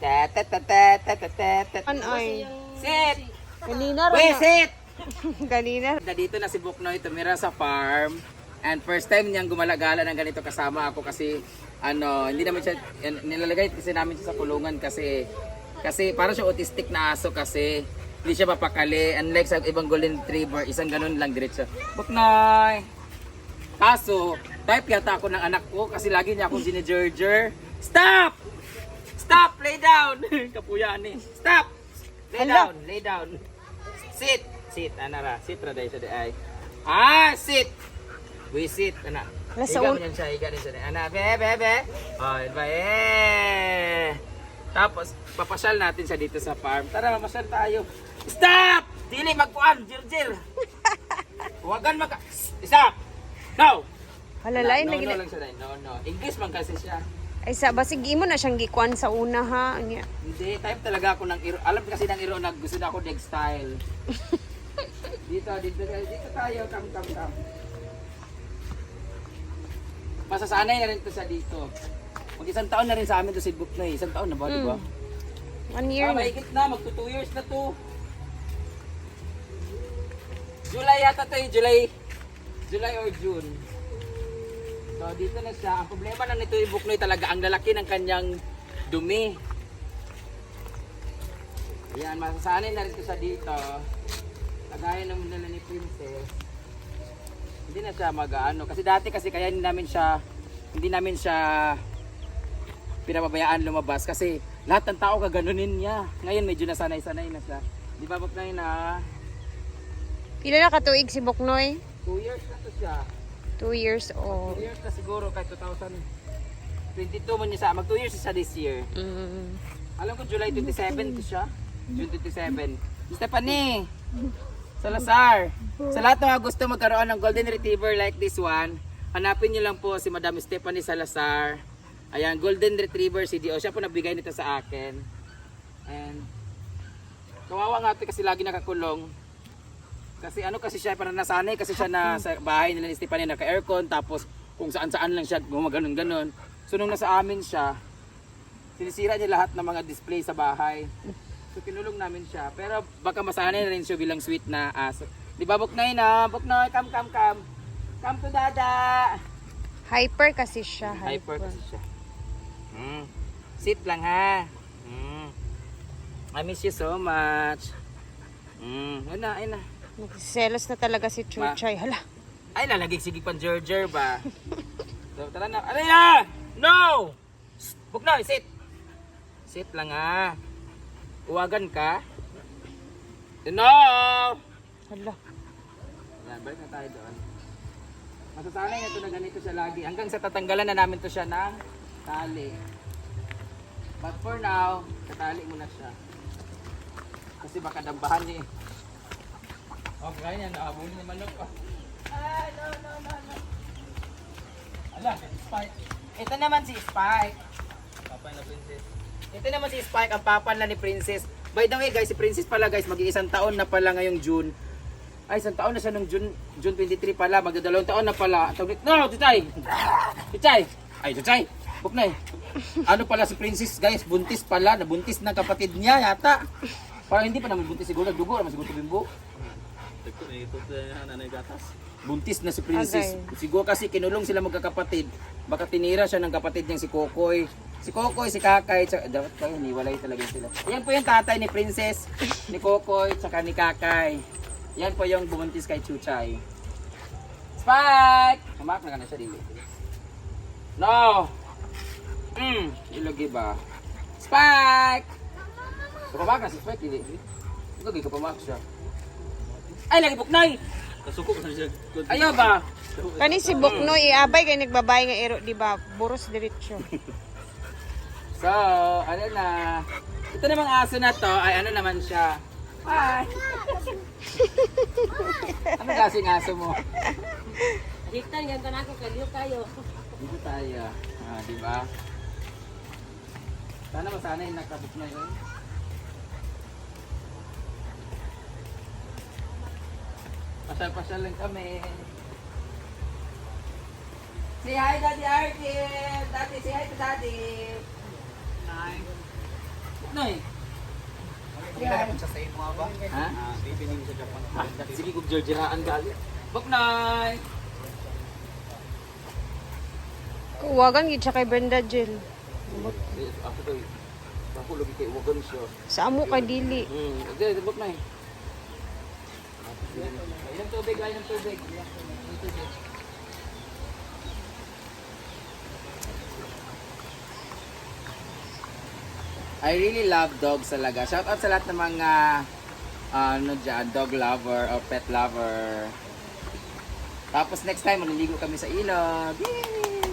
Tetetetetetetet. An ay. Sit! Kanina Wait, rin. sit! Kanina. Dito na si Buknoy tumira sa farm. And first time niyang gumalagala ng ganito kasama ako kasi ano, hindi naman siya nilalagay kasi namin siya sa kulungan kasi kasi para siya autistic na aso kasi hindi siya mapakali unlike sa ibang golden retriever isang ganun lang diretso Buknoy kaso type yata ako ng anak ko kasi lagi niya akong ginigerger stop stop lay down kapuya ni stop lay Hala. down lay down sit sit anara sit ra dai sa di ay ah sit we sit ana Wala, sa un- siya, higa din siya. Ana, be, be, be. Oh, ba, eh. Tapos, papasyal natin siya dito sa farm. Tara, mamasyal tayo. Stop! Dili, magkuhan, jir-jir. Huwagan maka... Stop! No! Halalain no, lagi no, na. lang siya. No, no. English man kasi siya. Ay sa basig imo na siyang gikuan sa una ha. Anya. Hindi, type talaga ako ng iro. Alam kasi ng iro na gusto na ako deg style. dito, dito, dito tayo. Come, come, come. Masasanay na rin to siya dito. Mag isang taon na rin sa amin to si Book na eh. Isang taon na ba, di ba? One year Ah, na. mahigit na. Magto 2 years na to. July yata to eh. July. July or June. So, dito na siya. Ang problema na nito yung Buknoy talaga, ang lalaki ng kanyang dumi. Ayan, masasanay na rin to siya dito. Kagaya ng nila ni Princess. Hindi na siya mag-ano. Kasi dati kasi kaya hindi namin siya, hindi namin siya pinapabayaan lumabas kasi lahat ng tao kaganunin niya. Ngayon medyo nasanay-sanay na siya. Di ba Buknoy na Pila na katuig si Boknoy? 2 years na to siya. Two years 2 old. years na siguro kahit 2022 man niya sa mag 2 years siya this year. Mm. Alam ko July 27 to siya. June 27. Stephanie! Salazar! Sa lahat ng gusto magkaroon ng golden retriever like this one, hanapin niyo lang po si Madam Stephanie Salazar. Ayan, golden retriever CDO. Siya po nagbigay nito sa akin. And kawawa nga ito kasi lagi nakakulong. Kasi ano kasi siya, parang nasanay kasi siya na sa bahay nila ni Stephanie naka-aircon tapos kung saan-saan lang siya gumaganon ganon. So nung nasa amin siya, sinisira niya lahat ng mga display sa bahay. So kinulong namin siya. Pero baka masanay na rin siya bilang sweet na aso. Di ba Buknoy na? Buknoy, come, come, come. Come to dada. Hyper kasi siya. Hyper kasi siya. Mm. Sit lang ha. Mm. I miss you so much. Mm. Ayun na, ayun na. Nagsiselos na talaga si Chuchay. Hala. Ay, lalagig sige pang Gerger ba? so, tara na. Alay na! No! Buknoy, sit! Sit lang ha. Uwagan ka. No! Hala. Balik na tayo doon. Masasanay na ito na ganito siya lagi. Hanggang sa tatanggalan na namin to siya ng tali. But for now, katali mo na siya. Kasi baka dambahan niya eh. Okay, yan. Naabuli ni manok pa. Ay, no, no, no, no. Ala, si Spike. Ito naman si Spike. Papa na princess. Ito naman si Spike, ang papa na ni Princess. By the way guys, si Princess pala guys, mag-iisang taon na pala ngayong June. Ay, isang taon na siya nung June, June 23 pala. Magdadalawang taon na pala. Tawag No, Tuchay! Tuchay! Ay, Tuchay! Buk na eh. Ano pala si Princess, guys? Buntis pala. Nabuntis ng kapatid niya yata. Parang hindi pa naman buntis siguro. Nagdugo naman siguro bimbo. Buntis na si Princess. Siguro kasi kinulong sila magkakapatid. Baka tinira siya ng kapatid niyang si Kokoy. Si Kokoy, si Kakay, tsaka, dapat kayo, niwalay talaga sila. Yan po yung tatay ni Princess, ni Kokoy, tsaka ni Kakay. Yan po yung bumuntis kay Chuchay. Spike! Sumak na ka na siya, dili. No! Mm, ilagi ba? Spike! So, pamakas si Spike, dili. Ilagi ka pamakas siya. Ay, lagi buknoy! Kasuko sa siya. Ayaw ba? Kani si Boknoy, iabay kay nagbabay nga ero, di ba? Buros diretsyo. So, ano na. Ito namang aso na to, ay ano naman siya. Hi! ano klaseng aso mo? Diktan yan ka na ako, kaliw kayo. Dito tayo. Ah, di ba? Sana masanay nakabuk na yun. Pasyal-pasyal lang kami. Say hi, Daddy Arkin! Daddy, say hi to Daddy! Hi. sa imo nga ba? Ha? Ah, bibining sa Japan. Ah, sige kong jerjeraan gali. Baknay! Kuwagan gid siya kay Brenda Jill. Ako to, ako lagi kay Wagan siya. Sa amo kay dili. Hmm, hindi, baknay. Ilang tubig, ilang tubig. Ilang. I really love dogs talaga. Shout out sa lahat ng mga ano dyan, dog lover or pet lover. Tapos next time, maliligo kami sa ilog. Yay!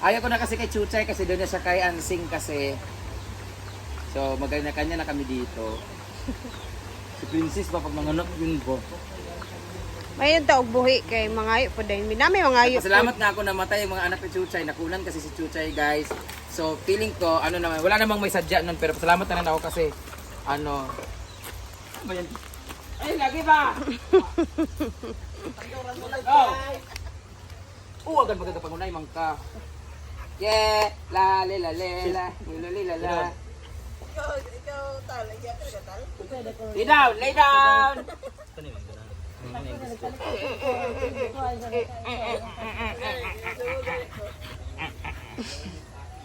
Ayaw ko na kasi kay Chuchay kasi doon na siya kay Ansing kasi. So maganda kanya na kami dito. Si Princess ba pag mga anak yun ba? Mayon ta og buhi kay mangayo po din. Minami mangayo. Salamat na ako namatay yung mga anak ni Chuchay. Nakunan kasi si Chuchay guys. So feeling ko, ano naman, wala namang may sadya nun. Pero salamat na rin ako kasi, ano, ano? Ay, lagi ba? oh! Oo, agad maganda pangunay, mangka. Yeah, la le la le la, la li la la. Lay down, lay down!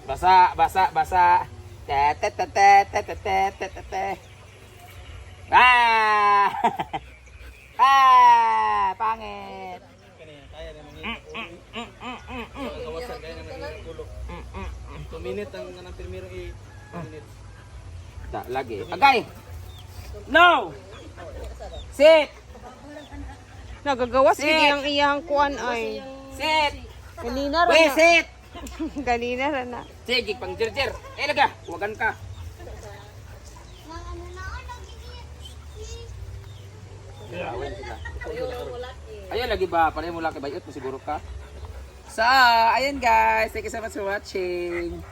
Basa, basa, basa. Te te te te te te te te te te. Ah! ah! Pangit. Kaya na mga kawasan kaya na mga kulo. 2 minute ang nanang pirmiro i 2 minutes. Da, lagi. Agay! No! Sit! Nagagawas gid ang iyang kuan ay. Sit! Kanina ra Wait, sit! Kanina ra na. Sige, pang jer-jer. Eh, laga. Huwagan ka. Ayun, lagi ba? Pareho mo laki bayot mo siguro ka. So, ayun guys. Thank you so much for watching.